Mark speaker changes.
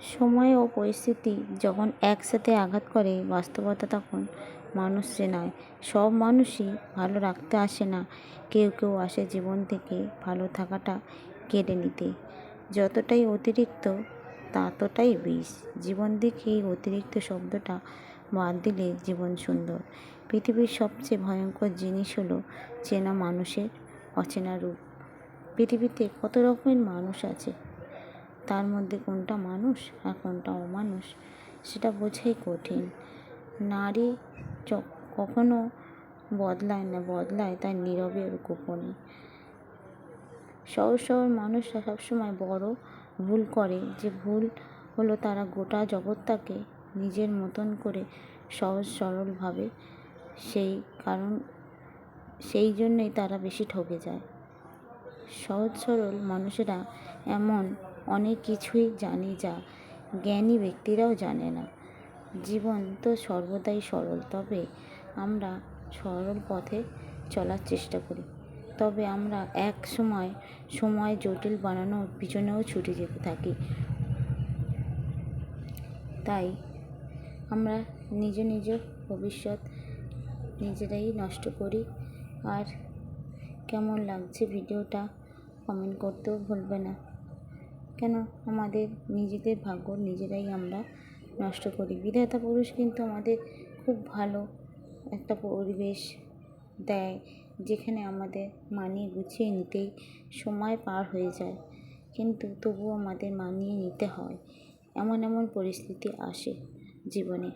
Speaker 1: সময় ও পরিস্থিতি যখন একসাথে আঘাত করে বাস্তবতা তখন মানুষ চেনায় সব মানুষই ভালো রাখতে আসে না। কেউ কেউ আসে জীবন থেকে ভালো থাকাটা কেড়ে নিতে। যতটাই অতিরিক্ত, ততটাই বিষ। জীবন থেকে এই অতিরিক্ত শব্দটা বাদ দিলে জীবন সুন্দর। পৃথিবীর সবচেয়ে ভয়ঙ্কর জিনিস হলো চেনা মানুষের অচেনা রূপ। পৃথিবীতে কত রকমের মানুষ আছে? তার মধ্যে কোনটা মানুষ আর কোনটা অমানুষ, সেটা বোঝাই কঠিন। নারী কখনো বদলায় না, বদলায় তার নীরবে গোপনে। সহজ সরল মানুষরা সবসময় বড় ভুল করে, যে ভুল হলো তারা গোটা জগৎটাকে নিজের মতন করে সহজ সরলভাবে সেই কারণ, সেই জন্যই তারা বেশি ঠকে যায়। সহজ সরল মানুষেরা এমন অনেক কিছুই জানি যা জ্ঞানী ব্যক্তিরাও জানে না। জীবন তো সর্বদাই সরল, তবে আমরা সরল পথে চলার চেষ্টা করি। তবে আমরা এক সময় সময় জটিল বানানোর পিছনেও ছুটে যেতে থাকি। তাই আমরা নিজ নিজ ভবিষ্যৎ নিজেরাই নষ্ট করি। আর কেমন লাগছে ভিডিওটা কমেন্ট করতেও ভুলবে না। কেন? আমাদের নিজেদের ভাগ্য নিজেরাই আমরা নষ্ট করি। বিধাতা পুরুষ কিন্তু আমাদের খুব ভালো একটা পরিবেশ দেয়, যেখানে আমাদের মানিয়ে গুছিয়ে নিতেই সময় পার হয়ে যায়। কিন্তু তবুও আমাদের মানিয়ে নিতে হয়। এমন এমন পরিস্থিতি আসে জীবনে।